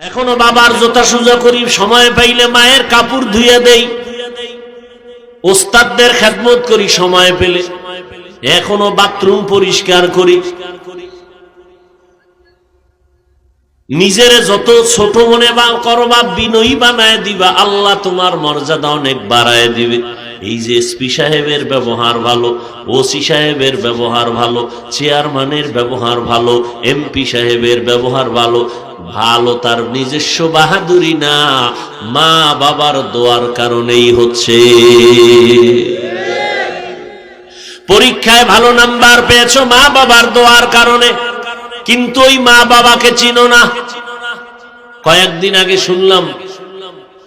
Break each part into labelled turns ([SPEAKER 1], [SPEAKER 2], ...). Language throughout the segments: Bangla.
[SPEAKER 1] এখনও বাবার জোতা সুজা করি, সময় পাইলে মায়ের কাপড় ধুয়ে দেই। ওস্তাদদের খেদমত করি, সময় পেলে। এখনও বাথরুম পরিষ্কার করি। নিজের যত ছোট মনে বা করবা, বিনয়ী বানায় দিবা, আল্লাহ তোমার মর্যাদা অনেক বাড়ায় দিবে। এই যে এসপি সাহেবের ব্যবহার ভালো, ওসি সাহেবের ব্যবহার ভালো, চেয়ারম্যানের ব্যবহার ভালো, এমপি সাহেবের ব্যবহার ভালো ভালো তার নিজস্ব বাহাদুরি না, মা বাবার দোয়ার কারণেই হচ্ছে। পরীক্ষায় ভালো নাম্বার পেয়েছ মা বাবার দোয়ার কারণে, কিন্তু ওই মা বাবাকে চিনো না। কয়েকদিন আগে শুনলাম,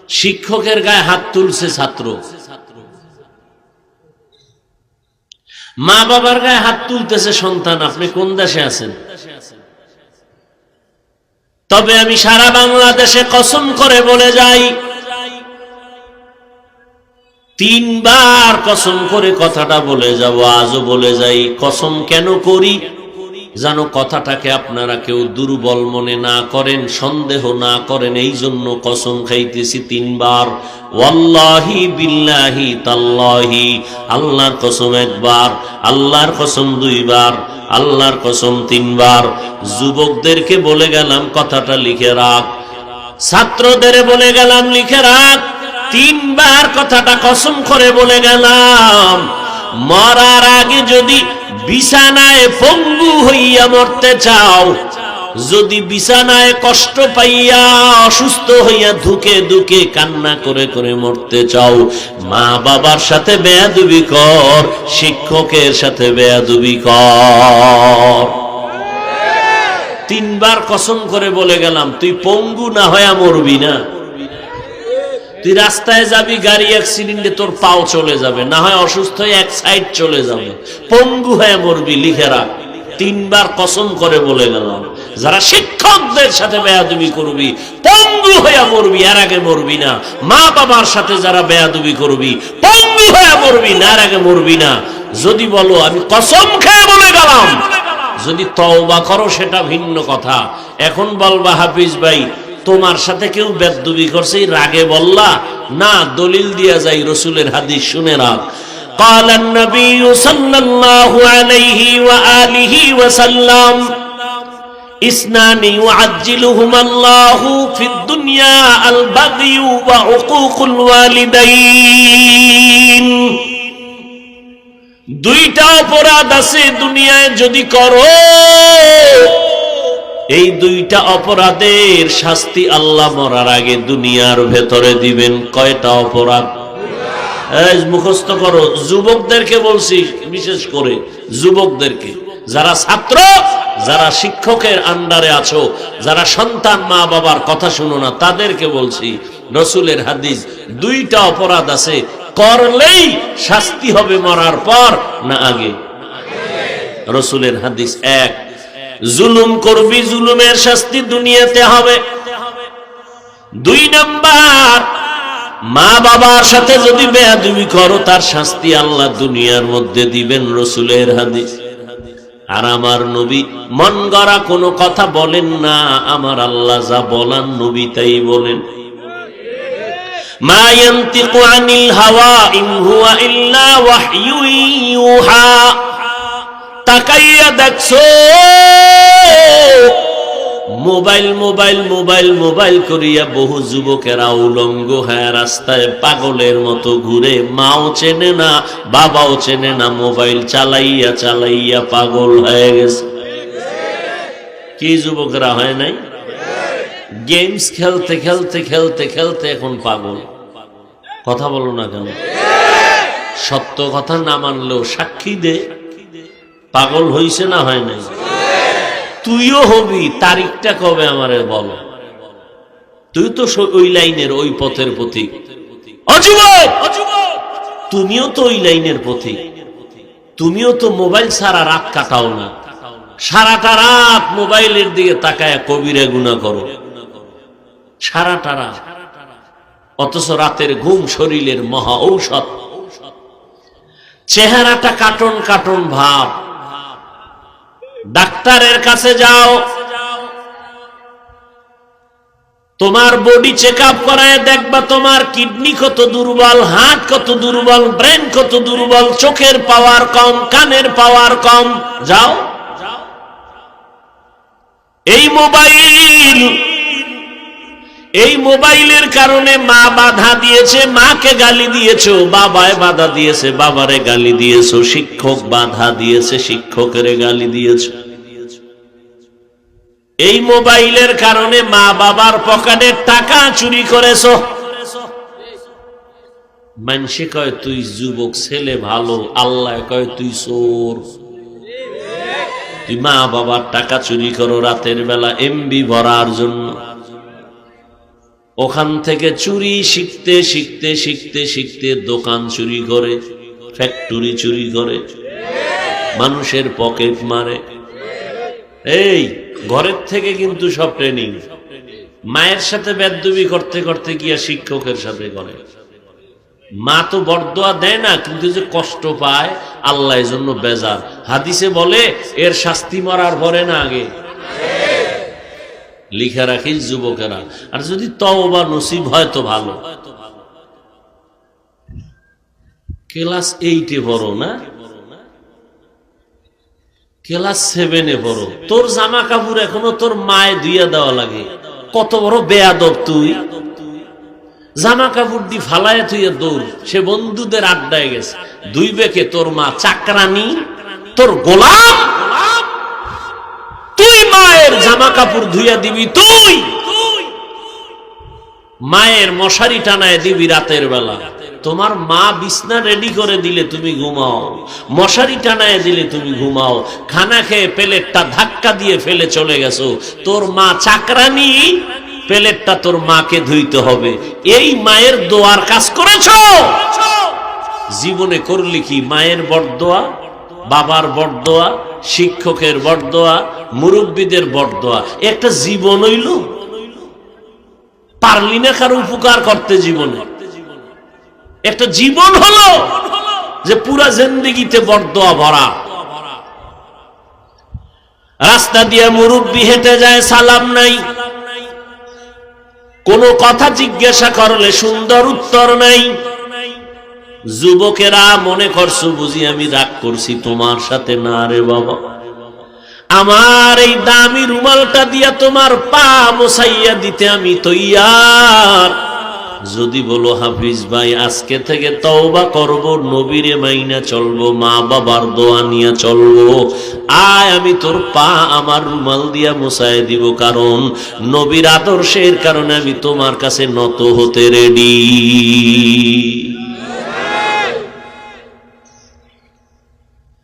[SPEAKER 1] শিক্ষকের গায়ে হাত তুলছে ছাত্র। মা বাবার গায়ে হাত তুলতেছে সন্তান, আপনি কোন দেশে আছেন? তবে আমি সারা বাংলাদেশে কসম করে বলে যাই, তিনবার কসম করে কথাটা বলে যাব, আজও বলে যাই, কসম কেন করি? যেন কথাটাকে আপনারা কেউ দুর্বল মনে না করেন, সন্দেহ না করেন এই জন্য কসম খাইতেছি তিনবার। ওয়াল্লাহি বিল্লাহি তাল্লাহি, আল্লাহর কসম একবার, আল্লাহর কসম দুইবার, আল্লাহর কসম তিনবার। যুবকদেরকে বলে গেলাম, কথাটা লিখে রাখ। ছাত্রদের বলে গেলাম, লিখে রাখ। তিনবার কথাটা কসম করে বলে গেলাম। মরার আগে যদি বিছানায় পঙ্গু হইয়া মরতে চাও। যদি বিছানায় কষ্ট পাইয়া অসুস্থ হইয়া ধুকে ধুকে কান্না করে করে মরতে চাও, মা বাবার সাথে বেয়াদুবি কর, শিক্ষকের সাথে বেয়াদুবি কর। তিনবার কসম করে বলে গেলাম, তুই পঙ্গু না হয়ে মরবি না। তুই রাস্তায় যাবি, গাড়ি অ্যাক্সিডেন্টে তোর পাও চলে যাবে। না হয় অসুস্থ হয়ে এক সাইড চলে যাবে। পঙ্গু হয়ে মরবি, লিখে রাখ। তিনবার কসম করে বলে গেলাম। যারা শিক্ষকদের সাথে বেয়াদুবি করবি, পঙ্গু হয়ে মরবি, এর আগে মরবি না। মা বাবার সাথে যারা বেয়াদুবি করবি, পঙ্গু হয়ে মরবি না আর আগে মরবি না। যদি বলো, আমি কসম খেয়ে বলে গেলাম। যদি তওবা করো, সেটা ভিন্ন কথা। এখন বলবা হাফিজ ভাই তোমার সাথে কেউ বেদবি করছে এই রাগে বললা না দলিল দিয়া যাই রসুলের হাদিস শুনে রাখ قال النبي صلى الله عليه وآله وسلم اثنان يعجلهما الله في الدنيا البغي وعقوق الوالدين দুইটা অপরাধ আছে দুনিয়ায় যদি করো এই দুইটা অপরাধের শাস্তি আল্লাহ মরার আগে দুনিয়ার ভেতরে দিবেন। কয়টা অপরাধ? মুখস্থ করো। যুবকদেরকে বলছি, বিশেষ করে যুবকদেরকে। যারা ছাত্র, যারা শিক্ষকের আন্ডারে আছো, যারা সন্তান মা বাবার কথা শুনো না, তাদেরকে বলছি, রসুলের হাদিস, দুইটা অপরাধ আছে। করলেই শাস্তি হবে মরার পর, না আগে। রসুলের হাদিস এক জুলুম করবি, জুলুমের শাস্তি দুনিয়াতে হবে। দুই নাম্বার, মা বাবার সাথে যদি বেয়াদুবি করো, তার শাস্তি আল্লাহ দুনিয়ার মধ্যে দিবেন রসুলের হাদিস। আর আমার নবী মন গড়া কোনো কথা বলেন না, আমার আল্লাহ যা বলান নবী তাই বলেন। মা ইয়ান্তিকু হাওয়া ইন হুয়া ইল্লা ওয়াহয়ু ইউহা। দেখছ? মোবাইল মোবাইল মোবাইল মোবাইল করিয়া বহু যুবকেরা উলঙ্গ হ্যাঁ রাস্তায় পাগলের মতো ঘুরে, মাও চেনে না, বাবাও চেনে না, মোবাইল চালাইয়া চালাইয়া পাগল হয়ে গেছে। কি যুবকেরা, হয় নাই? গেমস খেলতে খেলতে খেলতে খেলতে এখন পাগল। কথা বলো না কেন? সত্য কথা না মানলেও সাক্ষী দে। পাগল হইছে না হয় নাই? তুইও হবি, তারিখটা কবে আমারে বল? তুই তো ওই লাইনের, ওই পথের অযুবক তুমিও তো ওই লাইনের পথিক তুমিও তো মোবাইল ছাড়া রাত কাটাও না। সারাটা রাত মোবাইলের দিকে তাকায় কবিরে গুণা করো। সারাটা রাত। অথচ রাতের ঘুম শরীরের মহা ঔষধ। চেহারাটা কাটন কাটন ভাব। ডাক্তারের কাছে যাও। তোমার বডি চেক আপ করায় দেখবা তোমার কিডনি কত দুর্বল হার্ট কত দুর্বল ব্রেন কত দুর্বল, চোখের পাওয়ার কম, কানের পাওয়ার কম। যাও। এই মোবাইল এই মোবাইলের কারণে মা বাধা দিয়েছে, মাকে গালি দিয়েছ, বাবায় বাধা দিয়েছে, বাবারে গালি দিয়েছ, শিক্ষক বাধা দিয়েছে, শিক্ষকের গালি দিয়েছ। এই মোবাইলের কারণে মা বাবার পকেটের টাকা চুরি করেছ। মানসি কয়, তুই যুবক, ছেলে ভালো, আল্লাহ কয়, তুই চোর। তুই মা বাবার টাকা চুরি করো রাতের বেলা এমবি ভরার জন্য। ওখান থেকে চুরি শিখতে শিখতে শিখতে শিখতে দোকান চুরি করে, ফ্যাক্টরি চুরি করে, মানুষের পকেট মারে। এই ঘরের থেকে কিন্তু সব ট্রেনিং মায়ের সাথে বেদবি করতে করতে গিয়া শিক্ষকের সাথে করে মা তো বরদোয়া দেয় না, কিন্তু যে কষ্ট পায়, আল্লাহ জন্য বেজার। হাদিসে বলে, এর শাস্তি মরার পরে না আগে। লিখে রাখিস যুবকেরা। আর যদি তও বা নসিব হয় তো ভালো। ক্লাস এইটে বড় না? ক্লাস সেভেনে বড় তোর জামা কাপড় এখনও তোর মায়ে ধুইয়া দেওয়া লাগে। কত বড় বেয়াদব তুই। জামা কাপড় দি ফালায় তুই দৌড়। সে বন্ধুদের আড্ডায় গেছে। দুই বেকে তোর মা চাকরানি, তোর গোলাপ। তুই মায়ের জামা কাপড় ধুইয়া দিবি তুই। মায়ের মশারি টানায় দিবি রাতের বেলা। তোমার মা বিছনা রেডি করে দিলে তুমি ঘুমাও। মশারি টানায় দিলে তুমি ঘুমাও। খানা খেয়ে প্লেটটা ধাক্কা দিয়ে ফেলে চলে গেছো। তোর মা চাকরানি, প্লেটটা তোর মাকে ধুইতে হবে। এই মায়ের দোয়ার কাজ করেছ? জীবনে করলি কি মায়ের বরদোয়া বাবার বরদোয়া শিক্ষকের বরদোয়া মুরব্বীদের বরদোয়া একটা জীবন হইল। পারলি কারও উপকার করতে জীবনে। একটা জীবন হলো যে পুরা জিন্দিগিতে বরদোয়া ভরা। রাস্তা দিয়ে মুরব্বী হেঁটে যায়, সালাম নাই। কোনো কথা জিজ্ঞাসা করলে সুন্দর উত্তর নাই। যুবকেরা মনে করছ বুঝি আমি রাগ করছি, তোমার সাথে না রে বাবা। আমার এই দামি রুমালটা দিয়া তোমার পা মোসাইয়া দিতে আমি তৈয়ার। যদি বলো, হাফিজ ভাই, আজকে থেকে তওবা করব, নবীরে মাইনা চলবো, মা বাবার দোয়া নিয়ে চলবো। আয়, আমি তোর পা আমার রুমাল দিয়া মোসায় দিব, কারণ নবীর আদর্শের কারণে আমি তোমার কাছে নত হতে রেডি।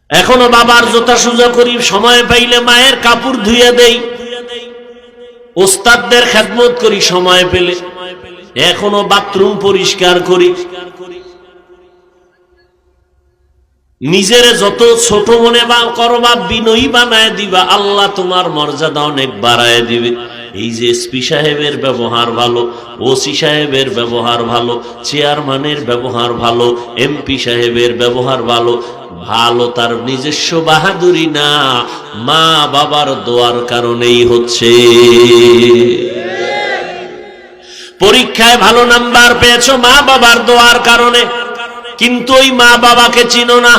[SPEAKER 1] এখনও বাবার জোতা সুজা করি, সময় পাইলে মায়ের কাপড় ধুইয়া দেই। ওস্তাদদের খেদমত করি, সময় পেলে। এখনও বাথরুম পরিষ্কার করি। নিজের যত ছোট মনে বা করবা, বিনয়ী বানায় দিবা, আল্লাহ তোমার মর্যাদা অনেক বাড়ায় দিবে। এই যে এসপি সাহেবের ব্যবহার ভালো ওসি সাহেবের ব্যবহার ভালো, চেয়ারম্যানের ব্যবহার ভালো এমপি সাহেবের ব্যবহার ভালো ভালো তার নিজস্ব বাহাদুরি না, মা বাবার দোয়ার কারণেই হচ্ছে। পরীক্ষায় ভালো নাম্বার পেয়েছ মা বাবার দোয়ার কারণে, কিন্তু ওই মা বাবাকে চিনো না।